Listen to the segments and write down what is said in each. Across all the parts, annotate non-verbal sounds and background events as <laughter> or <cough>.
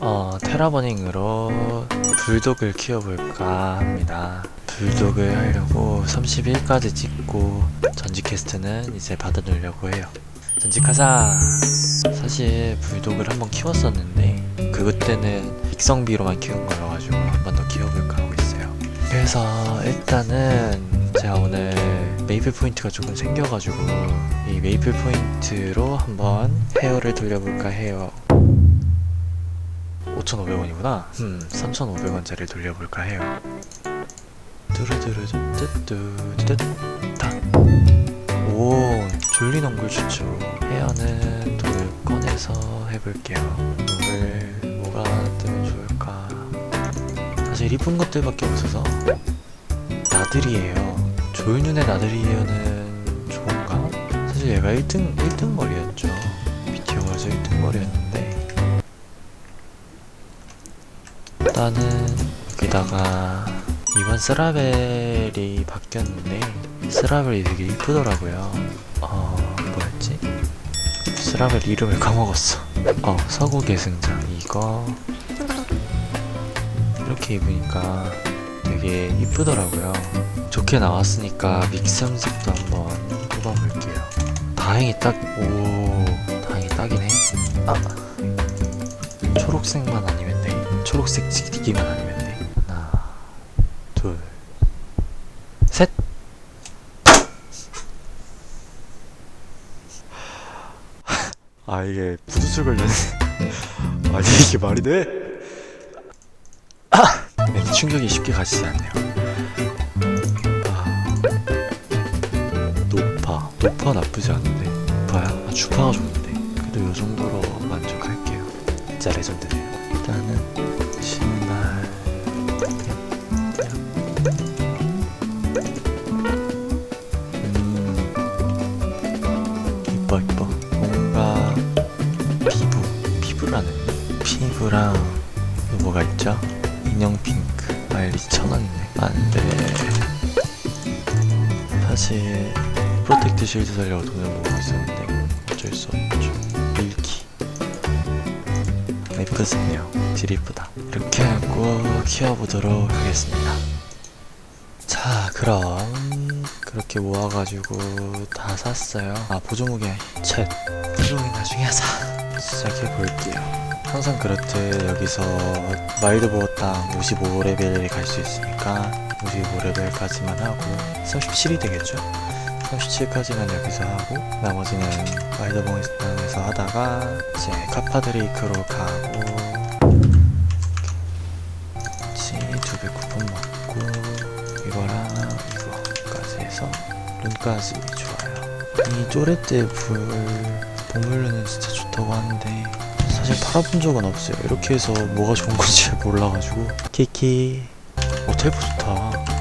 어, 테라버닝으로 불독을 키워볼까 합니다. 불독을 하려고 31까지 찍고 전직 퀘스트는 이제 받아놓으려고 해요. 전직하자! 사실 불독을 한번 키웠었는데 그것 때는 익성비로만 키운 거여가지고 한 번 더 키워볼까 하고 있어요. 그래서 일단은 제가 오늘 메이플 포인트가 조금 생겨가지고 이 메이플 포인트로 한번 헤어를 돌려볼까 해요. 5,500원이구나. 음, 3,500원짜리를 돌려볼까 해요. 뚜루뚜루뚜뚜뚜뚜따. 오, 졸린 엉굴 추초. 헤어는 돌을 꺼내서 해볼게요. 돌을 뭐가 뜨면 좋을까? 사실 이쁜 것들밖에 없어서 나들이에요. 조윤윤의 나들이에요는 좋은가? 사실 얘가 1등 1등 머리였죠. 비티오가서 1등 머리였는데 일단은 여기다가 이번 스라벨이 바뀌었는데 스라벨이 되게 이쁘더라고요. 어 뭐였지? 스라벨 이름을 까먹었어. 어 서구 계승장 이거 이렇게 입으니까 되게 이쁘더라고요. 좋게 나왔으니까 믹스 염색도 한번 뽑아볼게요. 다행히 딱, 오, 다행히 딱이네. 아, 초록색만 아니면 돼. 초록색 지기만 아니면 돼. 하나, 둘, 셋! 아, 이게 부두술 걸렸네. 아니, 이게 말이 돼? 네, 충격이 쉽게 가시지 않네요. 높아 나쁘지 않은데. 높아야. 아, 주파가 좋은데. 그래도 요 정도로 만족할게요. 진짜 레전드네요. 일단은 신발. 음. 이뻐 이뻐. 뭔가 피부. 피부라는 피부랑 또 뭐가 있죠? 인형 핑크 마일 2,000원이네 안돼 사실 프로텍트 실드 살려고 돈을 모으고 있었는데 어쩔 수 없죠. 밀키. 예쁘네요. 질 이쁘다. 이렇게 하고 키워보도록 하겠습니다. 자 그럼 그렇게 모아가지고 다 샀어요. 아 보조무게. 챗 보조무게 나중에 하자. 시작해 볼게요. 항상 그렇듯 여기서 마일드보어당 55레벨에 갈 수 있으니까 55레벨까지만 하고 37이 되겠죠? 37까지만 여기서 하고 나머지는 마일드보어당에서 하다가 이제 카파드레이크로 가고 그렇지 두배 쿠폰 먹고 이거랑 이거까지 해서 룬까지 좋아요 이 쪼레떼 불 보물루는 진짜 좋다고 하는데 사실 팔아본 적은 없어요. 이렇게 해서 뭐가 좋은 건지 잘 몰라가지고. 키키. 어, 텔포 좋다.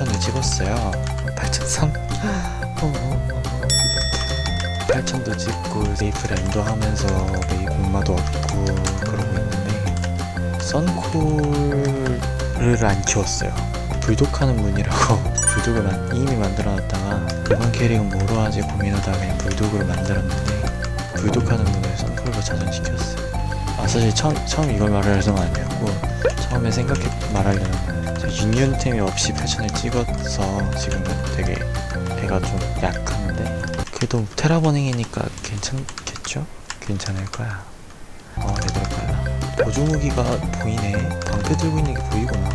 8000을 찍었어요. 8003? 8000도 찍고 메이플 랜더 하면서 메이 공마도 얻고 그러고 있는데 썬콜을 안 키웠어요. 불독하는 문이라고 <laughs> 불독을 만, 이미 만들어놨다가 이번 캐릭은 뭐로 하지 고민하다가 불독으로 만들었는데 불독하는 문을 선풀로 자전시켰어요 아 사실 처음, 처음 이걸 말하려는 건 아니었고 처음에 생각해 말하려는 건 저 유니온템이 없이 패션을 찍어서 지금은 되게 애가 좀 약한데. 그래도 테라버닝이니까 괜찮겠죠? 괜찮을 거야. 어 얘들아 빨라 보조무기가 보이네. 방패 들고 있는 게 보이구나.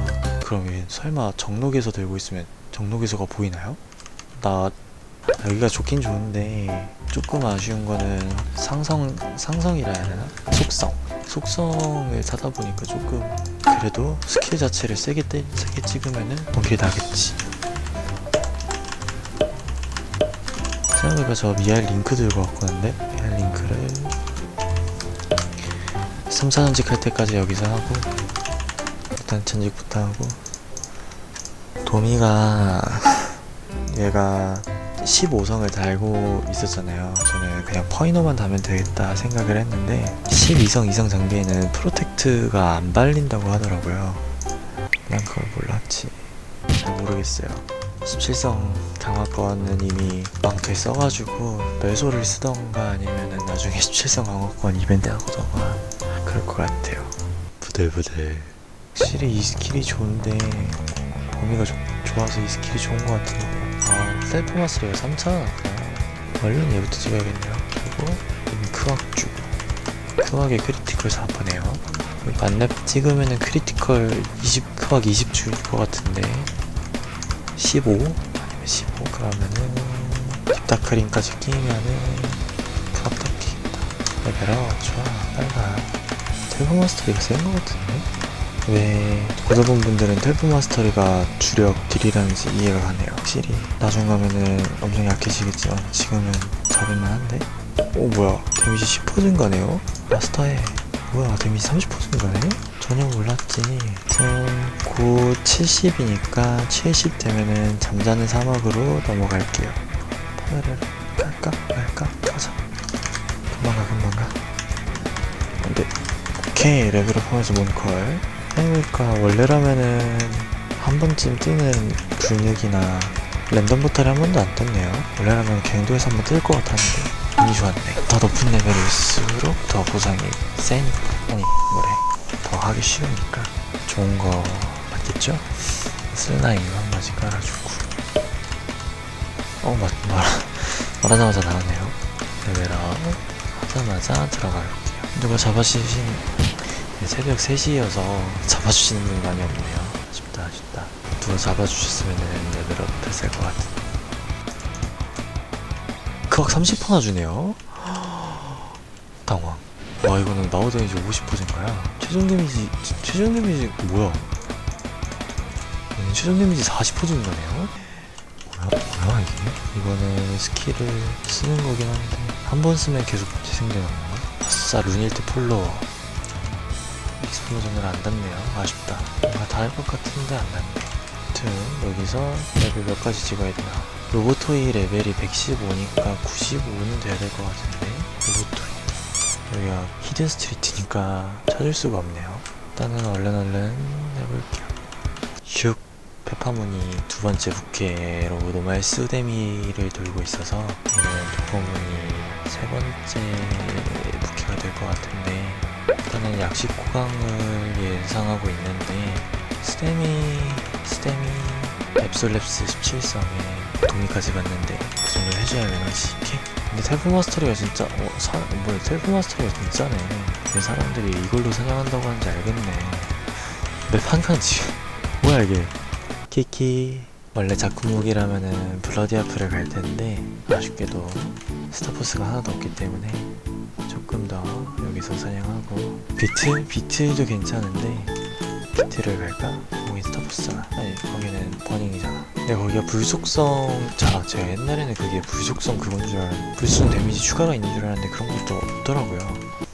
그럼 얘 설마 정록에서 들고 있으면 정록에서가 보이나요? 나 여기가 좋긴 좋은데 조금 아쉬운 거는 상성 상성이라 해야 되나? 속성 속성을 사다 보니까 조금 그래도 스킬 자체를 세게 떼, 세게 찍으면은 본게 나겠지. 생각해보니까 저 미알 링크 들고 왔거든요. 미알 링크를 3, 4전직 할 때까지 여기서 하고 일단 전직부터 하고 도미가 <laughs> 얘가 15성을 달고 있었잖아요. 저는 그냥 퍼이너만 다면 되겠다 생각을 했는데 12성 이상 장비에는 프로텍트가 안 발린다고 하더라고요. 난 그걸 몰랐지. 잘 모르겠어요 17성 강화권은 이미 망토에 써가지고 매소를 쓰던가 아니면은 나중에 17성 강화권 이벤트 하거나 그럴 것 같아요 부들부들 확실히 이 스킬이 좋은데 범위가 조- 좋아서 이 스킬이 좋은 것 같은데 아 셀프 마스터가 3차 나왔구나 얼른 얘부터 찍어야겠네요. 그리고 크왁 주고 크왁에 크리티컬 4퍼네요. 만렙 찍으면은 크리티컬 20 크왁 20줄것 같은데. 15 아니면 15 그러면은 딥다크링까지 끼면은 크왁 탑기입니다. 레벨업 좋아. 빨라. 텔프 마스터리가 센 것 같은데 왜 보더본 분들은 텔프 마스터리가 주력 딜이라는지 이해가 가네요 확실히. 나중 가면은 엄청 약해지겠지만 지금은 잡을만한데? 오 뭐야. 데미지 10% 증가네요? 마스터에. 뭐야 데미지 30% 증가네? 전혀 몰랐지. 지금 곧 70이니까 70 되면은 잠자는 사막으로 넘어갈게요. 파멸을 갈까? 말까? 가자. 금방 가 금방 가. 안돼. 오케이. 레벨업 하면서 몬컬 해볼까 원래라면은 한 번쯤 뜨는 불육이나 랜덤 포탈이 한 번도 안 떴네요. 원래라면 갱도에서 한 번 뜰 것 같았는데 운이 좋았네. 더 높은 레벨일수록 더 보상이 세니까. 아니 뭐래. 더 하기 쉬우니까 좋은 거 맞겠죠? 슬라임 한 가지 깔아주고. 어 맞, 말, <laughs> 말하자마자 나왔네요. 레벨업 하자마자 들어갈게요. 누가 잡아주신 네, 새벽 3시여서 잡아주시는 분이 많이 없네요. 아쉽다 아쉽다. 누가 잡아주셨으면 레벨업 됐을 것 같은데 그악 30%나 주네요. 당황. 와 이거는 나우 데미지 50%인 거야? 최종 데미지 최종 데미지 뭐야? 최종 데미지 40%인 거네요? 뭐야 뭐야 이게? 이거는 스킬을 쓰는 거긴 한데 한 번 쓰면 계속 재생되는 건가? 아싸 루닐트 폴로. 익 스플로전을 안 닿네요. 아쉽다. 뭔가 닿을 것 같은데 안 닿네. 아무튼 여기서 레벨 몇 가지 찍어야 되나? 로보토이 레벨이 115니까 95는 돼야 될 것 같은데. 로보토이. 여기가 히든 스트리트니까 찾을 수가 없네요. 일단은 얼른 얼른 해볼게요. 슉. 페파문이 두 번째 부캐로 노말 스데미를 돌고 있어서 얘는 도포문이 세 번째 부캐가 될 것 같은데 일단은 약식 호강을 예상하고 있는데 스데미 스데미 앱솔랩스 17성에 동의까지 받는데 그 정도 해줘야면 하지 오케이. 근데 텔프 마스터리가 진짜 어 사, 뭐야 텔프 마스터리가 진짜네. 왜 사람들이 이걸로 사냥한다고 하는지 알겠네. 맵 한칸 지금. <laughs> 뭐야 이게? 키키. 원래 작품 무기라면은 블러디아프를 갈 텐데 아쉽게도 스타포스가 하나도 없기 때문에 조금 더 여기서 사냥하고. 비트? 비트도 괜찮은데 비트를 갈까? 거기 스타포스잖아. 아니 거기는 버닝이잖아. 근데 거기가 불속성 자 제가 옛날에는 그게 불속성 그건 줄 알았는데 불속 데미지 추가가 있는 줄 알았는데 그런 것도 없더라고요.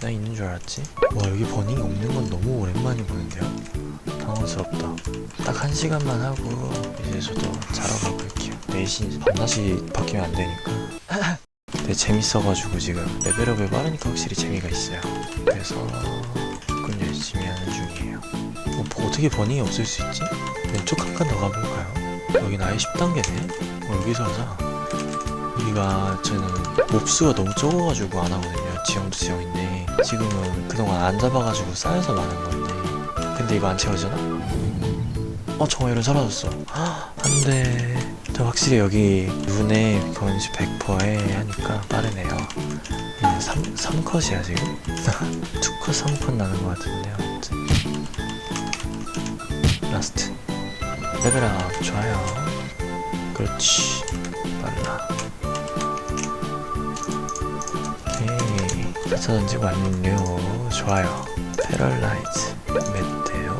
나 있는 줄 알았지? 와 여기 버닝이 없는 건 너무 오랜만에 보는데요? 당황스럽다. 딱 한 시간만 하고 이제 저도 자러 가볼게요. 4시 밤낮이 바뀌면 안 되니까 <laughs> 근데 재밌어가지고 지금 레벨업이 빠르니까 확실히 재미가 있어요. 그래서 조금 열심히 하는 중이에요. 어, 뭐 어떻게 버닝이 없을 수 있지? 왼쪽 한 칸 더 가볼까요? 여긴 아예 10단계네. 어, 여기서 하자 여기가 저는 몹수가 너무 적어가지고 안 하거든요. 지형도 지형인데. 지금은 그동안 안 잡아가지고 쌓여서 많은 건데. 근데 이거 안 채워지나? 어 정화율은 사라졌어. 안돼 저 확실히 여기 눈에 건시 100%에 하니까 빠르네요. 이게 3, 3컷이야 지금? <laughs> 2컷 3컷 나는 것 같은데 아무튼. 라스트. 레벨업 좋아요. 그렇지. 빨라 오케이. 4차 던지고 완료 좋아요. 패럴라이즈. 메테오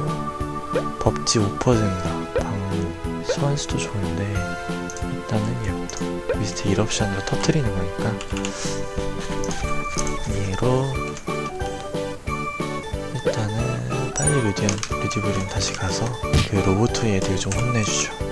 법지 5% 증가 소환수도 좋은데 일단은 얘부터. 미스트 1옵션으로 터트리는 거니까. 얘로 일단은 빨리 루디언 루디브리움 다시 가서 그 로보트 애들 좀 혼내주죠